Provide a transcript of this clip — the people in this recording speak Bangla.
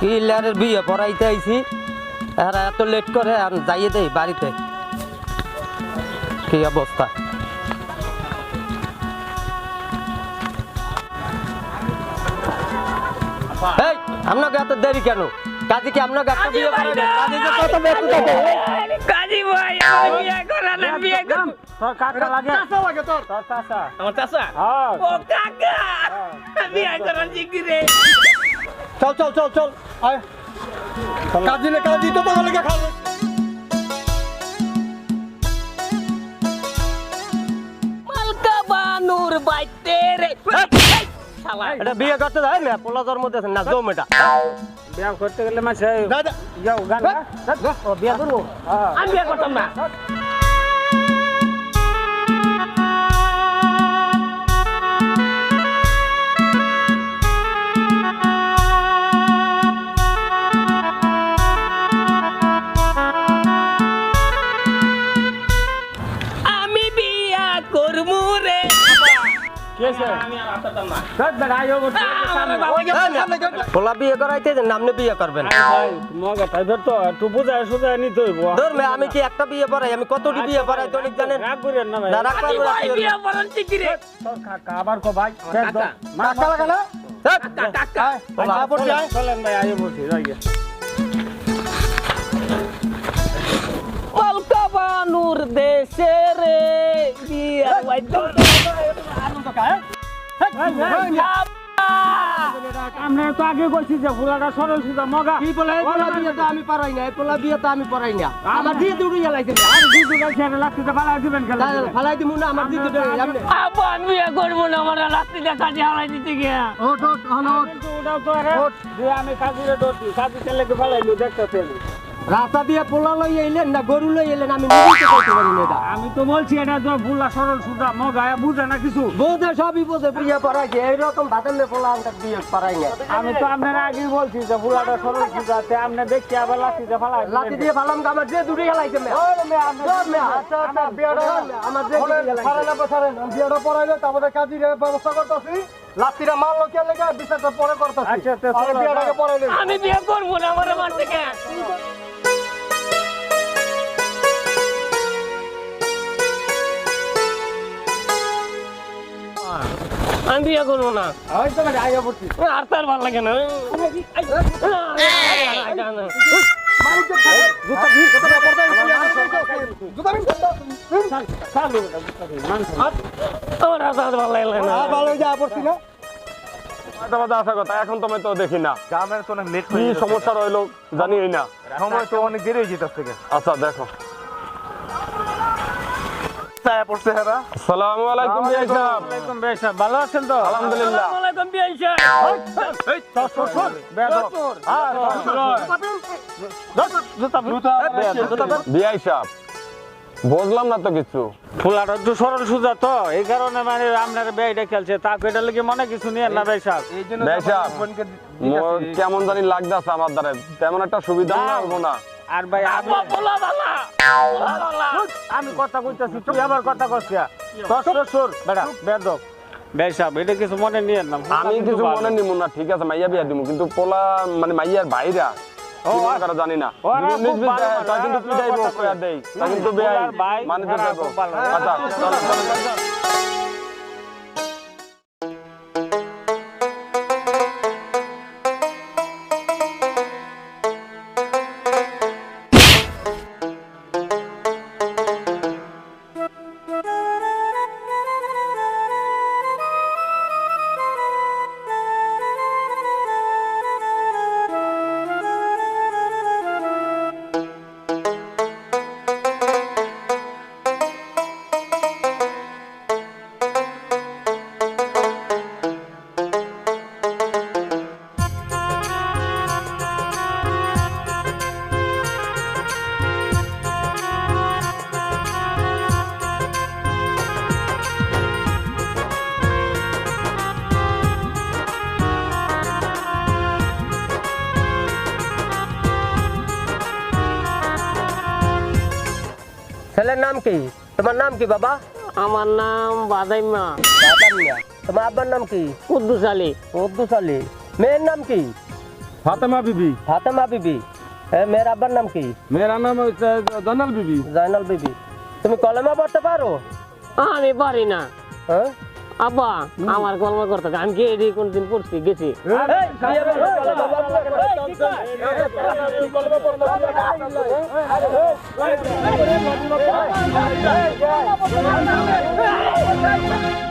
কি লেয়ারের বিয়ে পড়াইতে আইছি। এরা এত লেট করে আর যাইয়ে দেই বাড়িতে। কি অবস্থা? এই আপনাকে এত দেরি কেন? কাজী কি আপনাকে একটা বিয়ে করাবে কাজী যে কত ব্যস্ত থাকে কাজী ভাই আমার বিয়ে কর তোর কাকা লাগে? তোর। চাচা? আমার চাচা? হ্যাঁ ও কাকা! বিয়ে করার জিগিরে চল চল চল চল। আয়। কাজী নে কাজী তো তোমার লেগে খাবে মালকা বানুর বাইতে রে। শালা। এটা বিয়ে করতে যায় না পোলা জন্ম দিয়েছেন না জম এটা। বিয়া করতে গেলে মাসে যাও গান ও বিয়ে করব? হ্যাঁ আমি বিয়ে করতাম না। পোলা বিয়ে করাইতে যে নামনে বিয়ে করবেন। আমি কি একটা বিয়ে পড়াই? আমি কতটি বিয়ে পড়াই তো জানেন? বিয়া আবার কো ভাই চলেন। ভাই বানুর দেশে রে বিয়া আমরা তো আগে কইছি যে ফুলাটা সরল সুদা মগা। কি বলে পোলা বিয়ে তো আমি পড়াই না পোলা বিয়ে তো আমি পড়াই না। আমার দিয়ে দুটো গেলাইছে আর দুই দুই ছেড়ে লাগতে পালা দিবেন খেলা ফালাই দিমু না আমার দিয়ে দুটো এমনি আবার বিয়ে করব না আমার রাত্রিটা কাজে হারাই দিতে গিয়া। ওঠ ওঠ হলো ওটাও তো আরে আমি কাজুরে দৌড়ছি কাজু ছেলেকে ফেলাইলো দেখতে রাস্তা দিয়ে পোলা লই এলেন না গরু লই এলেন আমি নিজেই তো করতে পারি না আমি তো বলছি এটা তো ফুলা সরল সুদা মগা বুঝে না কিছু? বোঝে সবই বোঝে বিয়ে পড়াইছে এইরকম ভাতের মে পোলা আমি বিয়ে পড়াই না। আমি তো আপনার আগে বলছি যে ফুলাটা সরল সুদা তে আপনি দেখি আবার লাঠিতে ফেলাই লাঠি দিয়ে ফালাম আমার দিয়ে দুটো গেলাইছে মে মে, আচ্ছা আচ্ছা বিয়াটা মে, আমার দিয়ে দুটো গেলাইছে সারেন না সারেন বিয়াটা পড়াইলে তারপরে কাজীর ব্যবস্থা করতেছি। লাত্তিরা মারলো কে লেগে বিচারটা পরে করতেছি। আচ্ছা, চলো, বিয়াটাকে। পড়াইলে আমি বিয়ে করব না আমার মার থেকে আমি বিয়ে করব না। ওই তো ভাই পড়ছি। আর তার ভালো লাগে না। তার মাঝে আসা কথা। এখন তো আমি তো দেখি না। গ্রামের তো অনেক লেট কি সমস্যা রইল জানি না। সময় তো অনেক দেরি হয়ে যেতে থেকে আচ্ছা দেখো। ছায়া পড়ছে হেরা আসসালামু আলাইকুম বিআই সাহেব আলাইকুম বেশ ভালো আছেন তো আলহামদুলিল্লাহ আলাইকুম বিয়ে বিআই সাহেব বুঝলাম না তো কিছু ফুলাটা একটু সরল সুজা তো এই কারণে মানে আপনার বেইটা খেলছে তা কেটে লেগে মনে কিছু নিয়ে না বিআই সাহেব কেমন জানি লাগতেছে আমার দ্বারা তেমন একটা সুবিধা না হব না আর ভাই বালা আমি কথা কইতাছি তুই আবার কথা কইছিস তোর শ্বশুর বেটা বেদক সাহেব এটা কিছু মনে নিয়ে না আমি কিছু মনে নিব না ঠিক আছে মাইয়া বিয়া দিব কিন্তু পোলা মানে মাইয়ার ভাইরা জানি না। কিন্তু দেই তাই কিন্তু বেয়াই মানে। আচ্ছা ছেলের নাম কি? তোমার নাম কি বাবা? আমার নাম বাদাইমা। বাদাইমা। তোমার আব্বার নাম কি? কুদ্দুস আলী কুদ্দুস আলী মেয়ের নাম কি? ফাতেমা বিবি। ফাতেমা বিবি। হ্যাঁ মেয়ের আব্বার নাম কি? মেয়ের নাম হচ্ছে জনাল বিবি। জয়নাল বিবি। তুমি কলেমা পড়তে পারো? আমি পারি না। হ্যাঁ? আব্বা আমার গল্প করতে আমি কি এডি কোনদিন পড়ছি গেছি Hey!